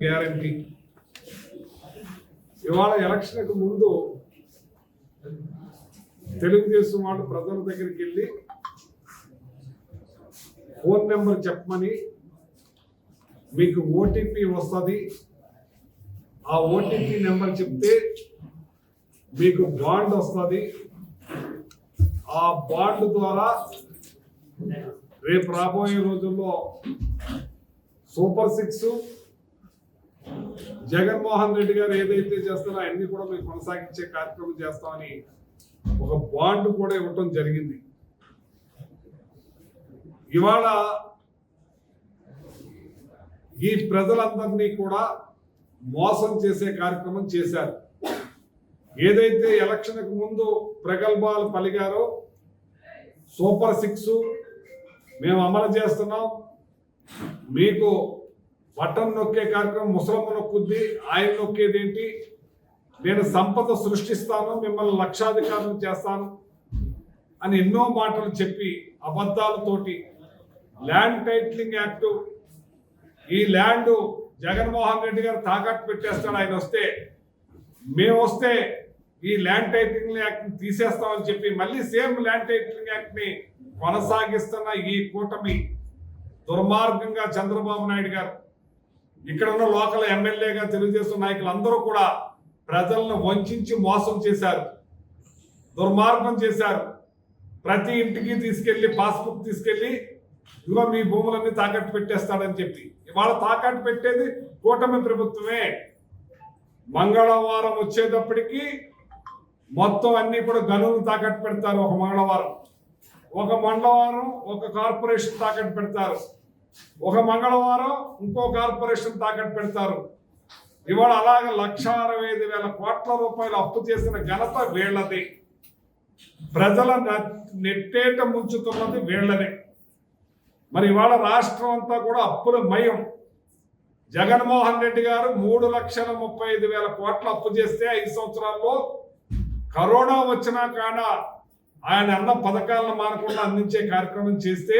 Guarantee. ఇవాళ ఎలక్షన్కు ముందు తెలుగుదేశం వాళ్ళు ప్రజల దగ్గరికి వెళ్ళి ఫోన్ నెంబర్ చెప్పమని మీకు ఓటీపీ వస్తుంది. ఆ ఓటీపీ నెంబర్ చెప్తే మీకు బాండ్ వస్తుంది. ఆ బాండ్ ద్వారా రేపు రాబోయే రోజుల్లో సూపర్ సిక్స్ జగన్మోహన్ రెడ్డి గారు ఏదైతే చేస్తారో అన్ని కూడా మేము కొనసాగించే కార్యక్రమం చేస్తామని ఒక బాండ్ కూడా ఇవ్వటం జరిగింది. ఇవాళ ఈ ప్రజలందరినీ కూడా మోసం చేసే కార్యక్రమం చేశారు. ఏదైతే ఎలక్షన్కు ముందు ప్రగల్భాలు పలిగారో సూపర్ సిక్స్ మేము అమలు చేస్తున్నాం. మీకు బటన్ నొక్కే కార్యక్రమం ముసలమ్మ నొక్కుద్ది ఆయన నొక్కేది ఏంటి నేను సంపద సృష్టిస్తాను మిమ్మల్ని లక్షాధికారులు చేస్తాను అని ఎన్నో మాటలు చెప్పి అబద్ధాలతోటి ల్యాండ్ టైటిలింగ్ యాక్ట్ ఈ ల్యాండ్ జగన్మోహన్ రెడ్డి గారు తాకట్టు పెట్టేస్తాడు ఆయన వస్తే మేము వస్తే ఈ ల్యాండ్ టైటిలింగ్ యాక్ట్ని తీసేస్తామని చెప్పి మళ్ళీ సేమ్ ల్యాండ్ టైటిలింగ్ యాక్ట్ని కొనసాగిస్తున్న ఈ కూటమి దుర్మార్గంగా చంద్రబాబు నాయుడు గారు ఇక్కడ ఉన్న లోకల్ ఎమ్మెల్యేగా తెలుగుదేశం నాయకులు అందరూ కూడా ప్రజలను వంచి మోసం చేశారు. దుర్మార్గం చేశారు. ప్రతి ఇంటికి తీసుకెళ్ళి పాస్బుక్ తీసుకెళ్ళి ఇదిగో మీ భూములన్నీ తాకట్టు పెట్టేస్తాడని చెప్పి. ఇవాళ తాకట్టు పెట్టేది కూటమి ప్రభుత్వమే. మంగళవారం వచ్చేటప్పటికి మొత్తం అన్ని కూడా గనులు తాకట్టు పెడతారు ఒక మంగళవారం. ఒక మండలవారం ఒక కార్పొరేషన్ తాకట్టు పెడతారు. ఒక మంగళవారం ఇంకో కార్పొరేషన్ తాకట్టు పెడతారు. ఇవాళ అలాగే లక్ష అరవై ఐదు వేల కోట్ల రూపాయలు అప్పు చేసిన ఘనత వీళ్ళది. ప్రజల నెట్టేట ముంచుతున్నది వీళ్ళనే మరి ఇవాళ రాష్ట్రం అంతా కూడా అప్పుల మయం. జగన్మోహన్ రెడ్డి గారు మూడు లక్షల ముప్పై ఐదు వేల కోట్ల అప్పు చేస్తే ఐదు సంవత్సరాల్లో కరోనా వచ్చినా కాన ఆయన అన్న పథకాలను మానకుండా అందించే కార్యక్రమం చేస్తే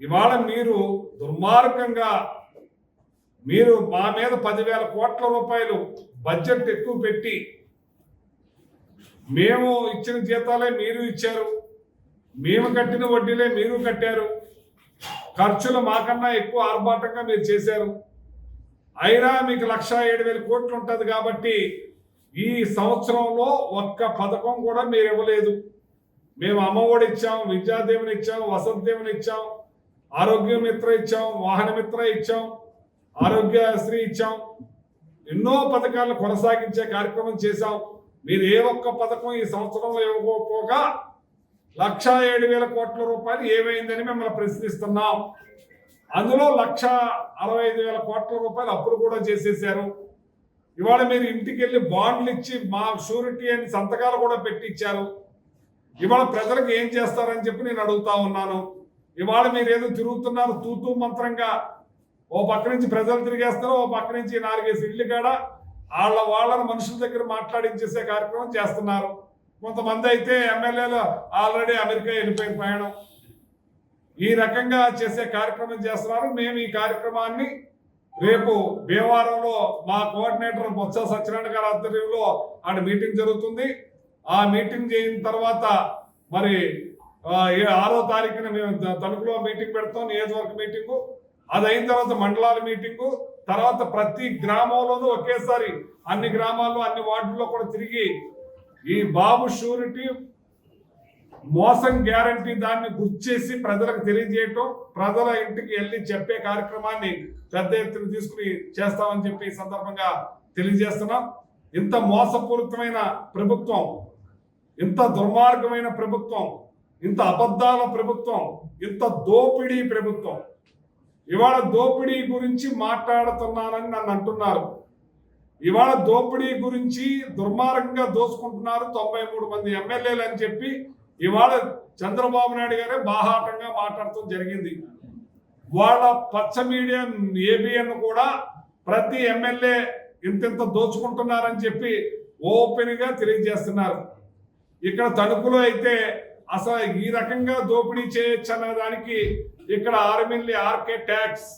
ఇవాళ మీరు దుర్మార్గంగా మీరు మా మీద పదివేల కోట్ల రూపాయలు బడ్జెట్ ఎక్కువ పెట్టి మేము ఇచ్చిన జీతాలే మీరు ఇచ్చారు మేము కట్టిన వడ్డీలే మీరు కట్టారు ఖర్చులు మాకన్నా ఎక్కువ ఆర్భాటంగా మీరు చేశారు. అయినా మీకు లక్ష ఏడు వేల కోట్లు ఉంటుంది కాబట్టి ఈ సంవత్సరంలో ఒక్క పథకం కూడా మీరు ఇవ్వలేదు. మేము అమ్మఒడి ఇచ్చాం విద్యాదేవుని ఇచ్చాం వసంత దేవుని ఇచ్చాం ఆరోగ్య మిత్ర ఇచ్చాం వాహన మిత్ర ఇచ్చాం ఆరోగ్యశ్రీ ఇచ్చాం. ఎన్నో పథకాలను కొనసాగించే కార్యక్రమం చేశాం. మీరు ఏ ఒక్క పథకం ఈ సంవత్సరంలో ఇవ్వకపోగా లక్షా ఏడు వేల కోట్ల రూపాయలు ఏమైందని మిమ్మల్ని ప్రశ్నిస్తున్నాం. అందులో లక్ష అరవై ఐదు వేల కోట్ల రూపాయలు అప్పులు కూడా చేసేసారు ఇవాళ మీరు ఇంటికి వెళ్ళి బాండ్లు ఇచ్చి మా షూరిటీ అని సంతకాలు కూడా పెట్టి ఇచ్చారు ఇవాళ ప్రజలకు ఏం చేస్తారని చెప్పి నేను అడుగుతా ఉన్నాను. ఇవాళ మీరు ఏదో తిరుగుతున్నారు తూతూ మంత్రంగా ఓ పక్క నుంచి ప్రజలు తిరిగేస్తారు ఓ పక్క నుంచి నాలుగేసి ఇళ్ళు కాడ వాళ్ళ వాళ్ళని మనుషుల దగ్గర మాట్లాడించేసే కార్యక్రమం చేస్తున్నారు. కొంతమంది అయితే ఎమ్మెల్యేలు ఆల్రెడీ అమెరికా వెళ్ళిపోయిన ప్రయాణం. ఈ రకంగా చేసే కార్యక్రమం చేస్తున్నారు. మేము ఈ కార్యక్రమాన్ని రేపు భీమవరంలో మా కోఆర్డినేటర్ బొత్స సత్యనారాయణ గారి ఆధ్వర్యంలో ఆడ మీటింగ్ జరుగుతుంది. ఆ మీటింగ్ చేయిన తర్వాత మరి ఆరో తారీఖున మేము తణుకులో మీటింగ్ పెడతాం నియోజకవర్గ మీటింగు అది అయిన తర్వాత మండలాల మీటింగు తర్వాత ప్రతి గ్రామంలోనూ ఒకేసారి అన్ని గ్రామాల్లో అన్ని వార్డుల్లో కూడా తిరిగి ఈ బాబు షూరిటీ మోసం గ్యారంటీ దాన్ని గుర్తు చేసి ప్రజలకు తెలియజేయటం ప్రజల ఇంటికి వెళ్ళి చెప్పే కార్యక్రమాన్ని పెద్ద ఎత్తున తీసుకుని చేస్తామని చెప్పి సందర్భంగా తెలియజేస్తున్నాం. ఇంత మోసపూరితమైన ప్రభుత్వం ఇంత దుర్మార్గమైన ప్రభుత్వం ఇంత అబద్ధాల ప్రభుత్వం ఇంత దోపిడీ ప్రభుత్వం. ఇవాళ దోపిడీ గురించి మాట్లాడుతున్నానని నన్ను అంటున్నారు. ఇవాళ దోపిడీ గురించి దుర్మార్గంగా దోసుకుంటున్నారు తొంభై మూడు మంది ఎమ్మెల్యేలు అని చెప్పి ఇవాళ చంద్రబాబు నాయుడు గారే బాహాటంగా మాట్లాడటం జరిగింది. వాళ్ళ పచ్చ మీడియా ఏబిఎన్ కూడా ప్రతి ఎమ్మెల్యే ఇంతింత దోచుకుంటున్నారని చెప్పి ఓపెన్గా తెలియజేస్తున్నారు. ఇక్కడ తణుకులో అయితే అసలు ఈ రకంగా దోపిడీ చేయొచ్చు అన్న దానికి ఇక్కడ ఆరు ఆర్కే ట్యాక్స్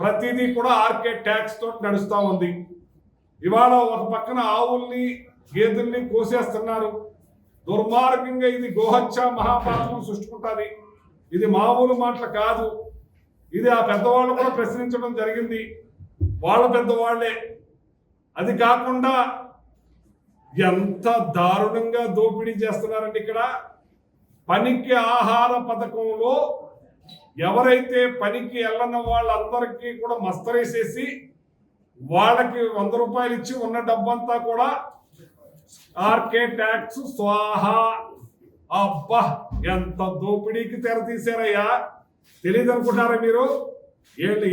ప్రతిదీ కూడా ఆర్కే ట్యాక్స్ తోటి నడుస్తూ ఉంది. ఇవాళ ఒక పక్కన ఆవుల్ని గేదెల్ని కోసేస్తున్నారు. దుర్మార్గంగా ఇది గోహత్య మహాపాపం సృష్టికుంటుంది. ఇది మామూలు మాటలు కాదు. ఇది ఆ పెద్దవాళ్ళు కూడా ప్రశ్నించడం జరిగింది. వాళ్ళ పెద్దవాళ్ళే. అది కాకుండా ఎంత దారుణంగా దోపిడీ చేస్తున్నారండి ఇక్కడ. పనికి ఆహార పథకంలో ఎవరైతే పనికి వెళ్ళిన వాళ్ళందరికీ కూడా మస్తరేసేసి వాళ్ళకి వంద రూపాయలు ఇచ్చి ఉన్న డబ్బంతా కూడా ఆర్కే ట్యాక్స్ స్వాహా. అబ్బా ఎంత దోపిడీకి తెర తీశారయ్యా. తెలియదు అనుకుంటారా మీరు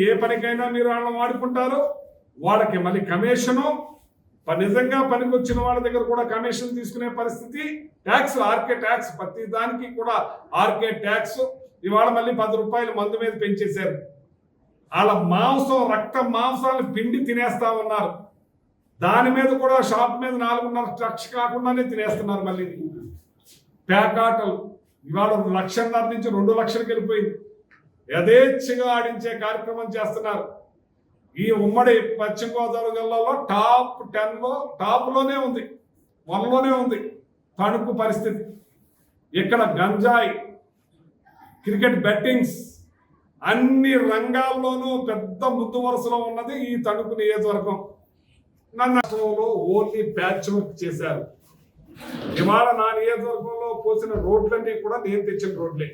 ఏ పనికైనా మీరు వాళ్ళని వాడుకుంటారు. వాళ్ళకి మళ్ళీ కమిషను నిజంగా పనికి వచ్చిన వాళ్ళ దగ్గర కూడా కమిషన్ తీసుకునే పరిస్థితి. ట్యాక్స్ ఆర్కే ట్యాక్స్ ప్రతి దానికి కూడా ఆర్కే ట్యాక్స్ ఇవాళ మళ్ళీ పది రూపాయలు మందు మీద పెంచేశారు. వాళ్ళ మాంసం రక్త మాంసాలను పిండి తినేస్తా ఉన్నారు. దాని మీద కూడా షాప్ మీద నాలుగున్నర లక్ష కాకుండానే తినేస్తున్నారు మళ్ళీ. పేకాటలు ఇవాళ లక్షన్నర నుంచి రెండు లక్షలకు వెళ్ళిపోయింది. యథేచ్ఛగా ఆడించే కార్యక్రమం చేస్తున్నారు. ఈ ఉమ్మడి పశ్చిమ గోదావరి జిల్లాలో టాప్ టెన్లో టాప్లోనే ఉంది. వన్లోనే ఉంది. తణుకు పరిస్థితి. ఇక్కడ గంజాయి క్రికెట్ బెట్టింగ్స్ అన్ని రంగాల్లోనూ పెద్ద ముద్దు వరుసలో ఉన్నది ఈ తణుకు నియోజకవర్గం. నన్ను ఓన్లీ ప్యాచ్ వర్క్ చేశారు. ఇవాళ నా నియోజకవర్గంలో పోసిన రోడ్లన్నీ కూడా నేను తెచ్చిన రోడ్లే.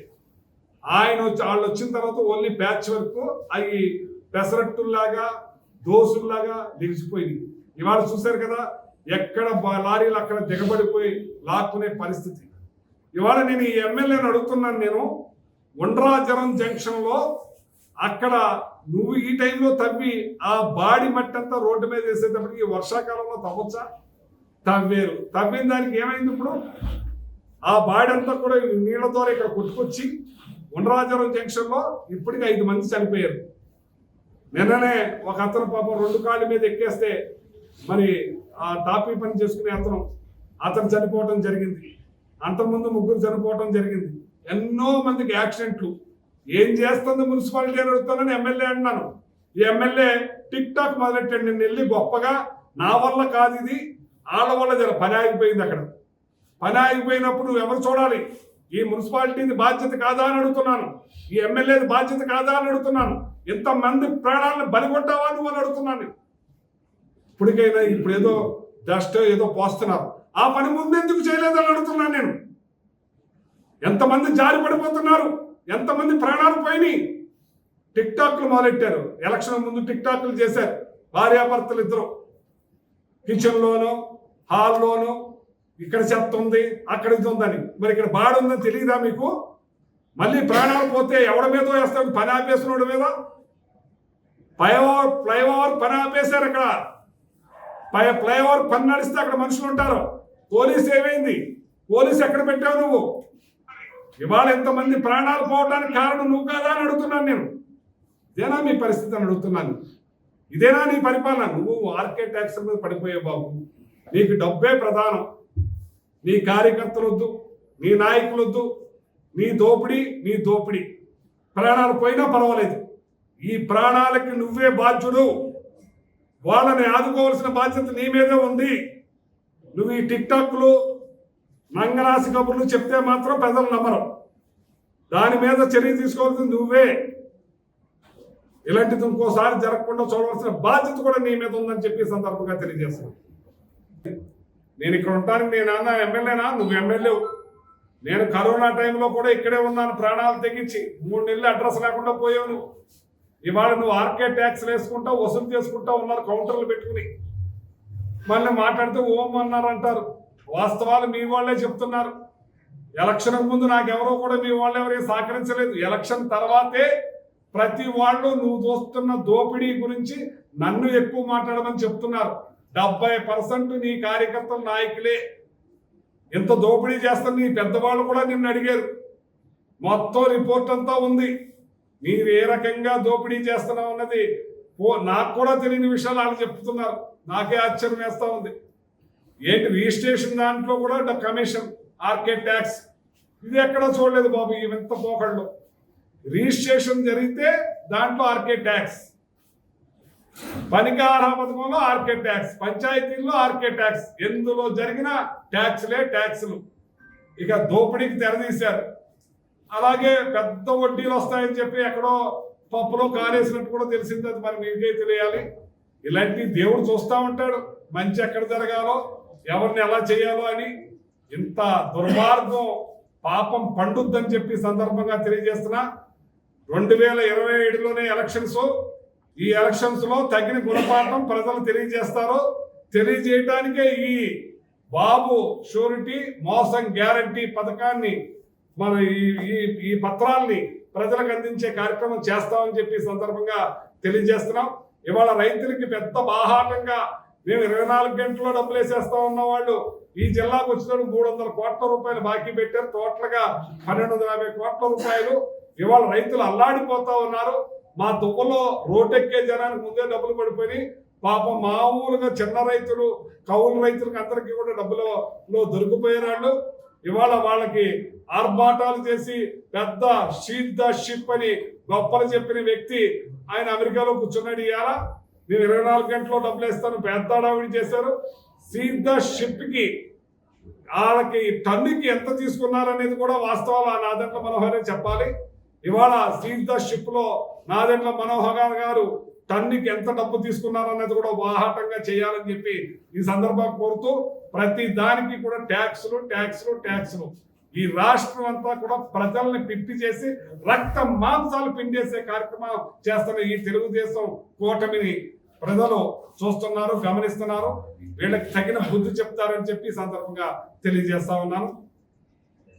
ఆయన వచ్చి వాళ్ళు వచ్చిన తర్వాత ఓన్లీ ప్యాచ్ వర్క్ అవి పెసరట్టుల్లాగా దోసుల్లాగా నిలిచిపోయింది ఇవాళ చూశారు కదా ఎక్కడ లారీలు అక్కడ దిగబడిపోయి లాక్కునే పరిస్థితి. ఇవాళ నేను ఈ ఎమ్మెల్యేని అడుగుతున్నాను నేను ఉండ్రాజరం జంక్షన్లో అక్కడ నువ్వు ఈ టైంలో తవ్వి ఆ బాడీ మట్టి అంతా రోడ్డు మీద వేసేటప్పటికి వర్షాకాలంలో తవ్వచ్చా? తవ్వేరు. తవ్విన దానికి ఏమైంది ఇప్పుడు? ఆ బాడీ అంతా కూడా నీళ్ళ ద్వారా ఇక్కడ కొట్టుకొచ్చి ఉండ్రాజరం జంక్షన్లో ఇప్పటికి ఐదు మంది చనిపోయారు. నిన్ననే ఒక అతను పాపం రెండు కాళ్ళ మీద ఎక్కేస్తే మరి ఆ టాపీ పని చేసుకునే అతను అతను చనిపోవటం జరిగింది. అంతకుముందు ముగ్గురు చనిపోవటం జరిగింది. ఎన్నో మందికి యాక్సిడెంట్లు. ఏం చేస్తుంది మున్సిపాలిటీ అని అడుగుతానని ఎమ్మెల్యే అన్నాను. ఈ ఎమ్మెల్యే టిక్ టాక్ మొదలెట్టాడు నిన్ను వెళ్ళి గొప్పగా నా వల్ల కాదు ఇది వాళ్ళ వల్ల జర పని ఆగిపోయింది అక్కడ. పని ఆగిపోయినప్పుడు ఎవరు చూడాలి? ఈ మున్సిపాలిటీది బాధ్యత కాదా అని అడుగుతున్నాను. ఈ ఎమ్మెల్యేది బాధ్యత కాదా అని అడుగుతున్నాను. ఎంతమంది ప్రాణాలను బలిగొట్టావా నువ్వు అని అడుగుతున్నాను ఇప్పటికైనా ఇప్పుడు ఏదో డస్ట్ ఏదో పోస్తున్నారు. ఆ పని ముందు ఎందుకు చేయలేదని అడుగుతున్నాను నేను. ఎంతమంది జారి పడిపోతున్నారు? ఎంతమంది ప్రాణాలు పోయినాయి? టిక్ టాక్లు మొదలెట్టారు. ఎలక్షన్ ముందు టిక్ టాక్లు చేశారు. భార్యాభర్తలు ఇద్దరు కిచెన్లోను హాల్లోనూ ఇక్కడ చెత్త ఉంది అక్కడ ఇది ఉందని. మరి ఇక్కడ బాడు ఉందని తెలియదా మీకు? మళ్ళీ ప్రాణాలు పోతే ఎవడి మీద వేస్తాం పని ఆపేసినోడి మీద? ఫ్లైఓవర్ ఫ్లైఓవర్ పని ఆపేశారు అక్కడ. పై ఫ్లైఓవర్ పని నడిస్తే అక్కడ మనుషులు ఉంటారు. పోలీస్ ఏమైంది? పోలీస్ ఎక్కడ పెట్టావు నువ్వు? ఇవాళ ఎంతమంది ప్రాణాలు పోవడానికి కారణం నువ్వు కాదా అని అడుగుతున్నాను నేను. ఇదేనా మీ పరిస్థితి అని అడుగుతున్నాను. ఇదేనా నీ పరిపాలన? నువ్వు ఆర్కే ట్యాక్స్ మీద పడిపోయావు బాబు. నీకు డబ్బే ప్రధానం. నీ కార్యకర్తలు వద్దు నీ నాయకులు వద్దు నీ దోపిడీ నీ దోపిడీ. ప్రాణాలు పోయినా పర్వాలేదు. ఈ ప్రాణాలకి నువ్వే బాధ్యుడు. వాళ్ళని ఆదుకోవాల్సిన బాధ్యత నీ మీదే ఉంది. నువ్వు ఈ టిక్ టాక్లు నంగరాశి కబుర్లు చెప్తే మాత్రం ప్రజలు నమ్మరు. దాని మీద చర్య తీసుకోవాల్సింది నువ్వే. ఇలాంటిది ఇంకోసారి జరగకుండా చూడవలసిన బాధ్యత కూడా నీ మీద ఉందని చెప్పి సందర్భంగా తెలియజేస్తున్నాను. నేను ఇక్కడ ఉంటాను నేను అన్న ఎమ్మెల్యేనా? నువ్వు ఎమ్మెల్యే. నేను కరోనా టైంలో కూడా ఇక్కడే ఉన్నాను ప్రాణాలు తెగించి. మూడు నెలలు అడ్రస్ లేకుండా పోయావు నువ్వు. ఇవాళ నువ్వు ఆర్కే ట్యాక్స్ వేసుకుంటావు వసూలు చేసుకుంటా ఉన్నారు కౌంటర్లు పెట్టుకుని. మళ్ళీ మాట్లాడితే ఓం అన్నారు అంటారు వాస్తవాలు మీ వాళ్ళే చెప్తున్నారు. ఎలక్షన్ ముందు నాకెవరో కూడా మీ వాళ్ళు ఎవరే సహకరించలేదు. ఎలక్షన్ తర్వాతే ప్రతి వాళ్ళు నువ్వు దోస్తున్న దోపిడీ గురించి నన్ను ఎక్కువ మాట్లాడమని చెప్తున్నారు. డెబ్బై పర్సెంట్ నీ కార్యకర్తల నాయకులే. ఇంత దోపిడీ చేస్తారు నీ పెద్దవాళ్ళు కూడా నిన్ను అడిగారు. మొత్తం రిపోర్ట్ అంతా ఉంది. మీరు ఏ రకంగా దోపిడీ చేస్తున్నావు అన్నది ఓ నాకు కూడా తెలియని విషయాలు వాళ్ళు చెప్తున్నారు. నాకే ఆశ్చర్యం వేస్తూ ఉంది. ఏంటి రిజిస్ట్రేషన్ దాంట్లో కూడా కమిషన్ ఆర్కే ట్యాక్స్ ఇది ఎక్కడా చూడలేదు బాబు ఈ వింత పోకళ్ళు రిజిస్ట్రేషన్ జరిగితే దాంట్లో ఆర్కే ట్యాక్స్. పనికార పథకంలో ఆర్కే ట్యాక్స్. పంచాయతీల్లో ఆర్కే ట్యాక్స్. ఎందులో జరిగిన ట్యాక్స్లే ట్యాక్స్లు. ఇక దోపిడీకి తెరదీశారు. అలాగే పెద్ద వడ్డీలు వస్తాయని చెప్పి ఎక్కడో పప్పులో కాలేసినట్టు కూడా తెలిసింది. అది మరి మీకే తెలియాలి. ఇలాంటి దేవుడు చూస్తూ ఉంటాడు. మంచి ఎక్కడ జరగాలో ఎవరిని ఎలా చేయాలో అని. ఇంత దుర్మార్గం పాపం పండుద్దని చెప్పి సందర్భంగా తెలియజేస్తున్నా. రెండు వేల ఇరవై ఏడులోనే ఎలక్షన్స్. ఈ ఎలక్షన్స్లో తగిన గుణపాఠం ప్రజలు తెలియజేస్తారు తెలియజేయటానికే ఈ బాబు షూరిటీ మోసం గ్యారంటీ పథకాన్ని మన ఈ ఈ ఈ పత్రాల్ని ప్రజలకు అందించే కార్యక్రమం చేస్తామని చెప్పి సందర్భంగా తెలియజేస్తున్నాం. ఇవాళ రైతులకి పెద్ద బాహాటంగా మేము ఇరవై నాలుగు గంటల్లో డబ్బులు వేసేస్తా ఉన్న వాళ్ళు ఈ జిల్లాకు వచ్చినప్పుడు మూడు వందల కోట్ల రూపాయలు బాకీ పెట్టారు. టోటల్గా పన్నెండు వందల యాభై కోట్ల రూపాయలు ఇవాళ రైతులు అల్లాడిపోతా ఉన్నారు. మా దువ్వలో రోడ్డెక్కే జనానికి ముందే డబ్బులు పడిపోయి పాపం మామూలుగా చిన్న రైతులు కౌలు రైతులకు అందరికీ కూడా డబ్బులు దొరికిపోయేవాళ్ళు ఇవాళ వాళ్ళకి ఆర్భాటాలు చేసి పెద్ద షీట్ ద షిప్ అని గొప్పలు చెప్పిన వ్యక్తి ఆయన అమెరికాలో కూర్చున్నాడు ఇవాళ. నేను ఇరవై నాలుగు గంటల్లో డబ్బులు ఇస్తాను పెద్ద హడావిడి చేశారు. సీట్ ద వాళ్ళకి టన్నుకి ఎంత తీసుకున్నారనేది కూడా వాస్తవాలు ఆ నాదంట మనోహరే చెప్పాలి. ఇవాళ సీట్ ద షిప్లో నాదెండ్ల మనోహర్ గారు టన్నుకి ఎంత డబ్బు తీసుకున్నారన్నది కూడా వాహాటంగా చేయాలని చెప్పి ఈ సందర్భంగా కోరుతూ ప్రతి దానికి కూడా ట్యాక్స్లు ట్యాక్స్లు ట్యాక్స్లు. ఈ రాష్ట్రం అంతా కూడా ప్రజల్ని పిప్పి చేసి రక్త మాంసాలు పిండేసే కార్యక్రమం చేస్తున్న ఈ తెలుగుదేశం కూటమిని ప్రజలు చూస్తున్నారు గమనిస్తున్నారు. వీళ్ళకి తగిన బుద్ధి చెప్తారని చెప్పి సందర్భంగా తెలియజేస్తా ఉన్నాను.